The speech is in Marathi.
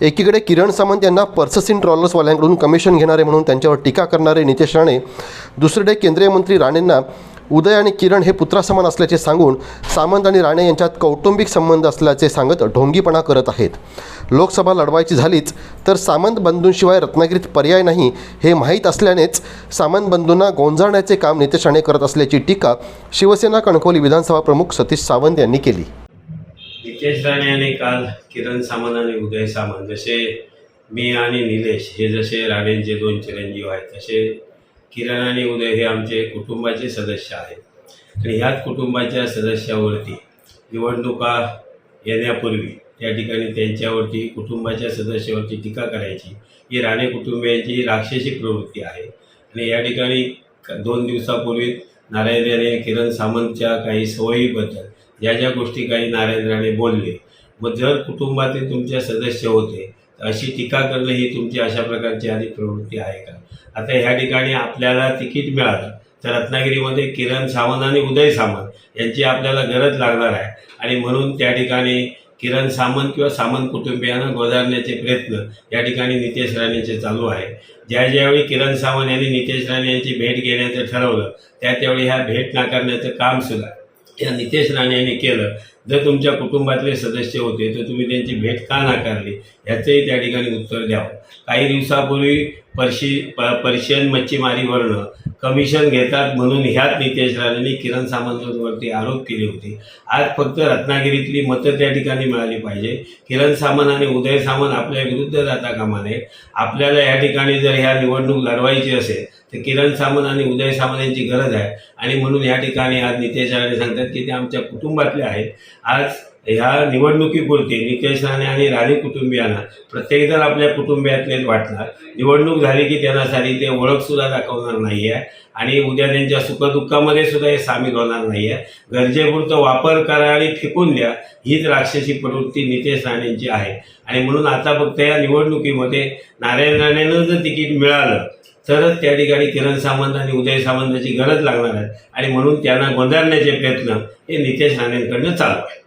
एकीकडे किरण सामंत यांना पर्ससिन ट्रॉलर्सवाल्यांकडून कमिशन घेणारे म्हणून त्यांच्यावर टीका करणारे नितेश राणे दुसरीकडे केंद्रीय मंत्री राणेंना उदय आणि किरण हे पुत्रासमान असल्याचे सांगून सामंत आणि राणे यांच्यात कौटुंबिक संबंध असल्याचे सांगत ढोंगीपणा करत आहेत. लोकसभा लढवायची झालीच तर सामंत बंधूंशिवाय रत्नागिरीत पर्याय नाही हे माहीत असल्यानेच सामंत बंधूंना गोंजाळण्याचे काम नितेश राणे करत असल्याची टीका शिवसेना कणकवली विधानसभा प्रमुख सतीश सावंत यांनी केली. नितेश राणे आणि काल किरण सामंत आणि उदय सामंत जसे मी आणि निलेश हे जसे राणेंचे दोन चिरंजीव आहेत तसे किरण आणि उदय हे आमचे कुटुंबाचे सदस्य आहेत. आणि ह्याच कुटुंबाच्या सदस्यावरती निवडणुका येण्यापूर्वी त्या ठिकाणी त्यांच्यावरती कुटुंबाच्या सदस्यावरती टीका करायची ही राणे कुटुंबियांची राक्षसी प्रवृत्ती आहे. आणि या ठिकाणी दोन दिवसापूर्वी नारायण राणे किरण सामंतच्या काही सवयीबद्दल ज्या ज्या गोष्टी काही नारायण बोलले मग जर कुटुंबातील तुमच्या सदस्य होते अशी टीका करणं ही तुमची अशा प्रकारची आधी प्रवृत्ती आहे का? आता ह्या ठिकाणी आपल्याला तिकीट मिळालं तर रत्नागिरीमध्ये किरण सावंत आणि उदय सामंत यांची आपल्याला गरज लागणार आहे. आणि म्हणून त्या ठिकाणी किरण सामंत किंवा सामंत कुटुंबियांना गोदारण्याचे प्रयत्न या ठिकाणी नितेश राणेंचे चालू आहे. ज्या ज्यावेळी किरण सावंत यांनी नितेश राणे यांची भेट घेण्याचं ठरवलं त्या त्यावेळी ह्या भेट नाकारण्याचं काम सुद्धा या नितेश राणे यांनी केलं. जर तुमच्या कुटुंबातले सदस्य होते तर तुम्ही त्यांची भेट का नाकारली? याचंही त्या ठिकाणी उत्तर द्यावं. काही दिवसापूर्वी पर्शी प पर्शियन मच्छीमारीवरनं कमिशन घेतात म्हणून ह्याच नितेश राणेंनी किरण सामंतवरती आरोप केले होते. आज फक्त रत्नागिरीतली मतं त्या ठिकाणी मिळाली पाहिजे. किरण सामंत आणि उदय सामंत आपल्या विरुद्ध जाता कामा नये. आपल्याला या ठिकाणी जर ह्या निवडणूक लढवायची असेल तर किरण सामंत आणि उदय सामंत यांची गरज आहे. आणि म्हणून या ठिकाणी आज नितेश राणे सांगतात की ते आमच्या कुटुंबातले आहेत. आज ह्या निवडणुकीपुरती नितेश राणे आणि राणे कुटुंबियांना प्रत्येकजण आपल्या कुटुंबियातलेच वाटणार. निवडणूक झाली की त्यांना सारी ते ओळखसुद्धा दाखवणार नाही आहे आणि उद्या त्यांच्या सुखदुःखामध्ये सुद्धा हे सामील होणार नाही आहे गरजेपुरतं वापर करा आणि फेकून द्या हीच राक्षसी प्रवृत्ती नितेश राणेंची आहे. आणि म्हणून आता फक्त या निवडणुकीमध्ये नारायण राणेंना जर तिकीट मिळालं तरच त्या ठिकाणी किरण सामंत आणि उदय सामंताची गरज लागणार आहे. आणि म्हणून त्यांना गोंधळण्याचे प्रयत्न हे नितेश राणेंकडनं चालू आहे.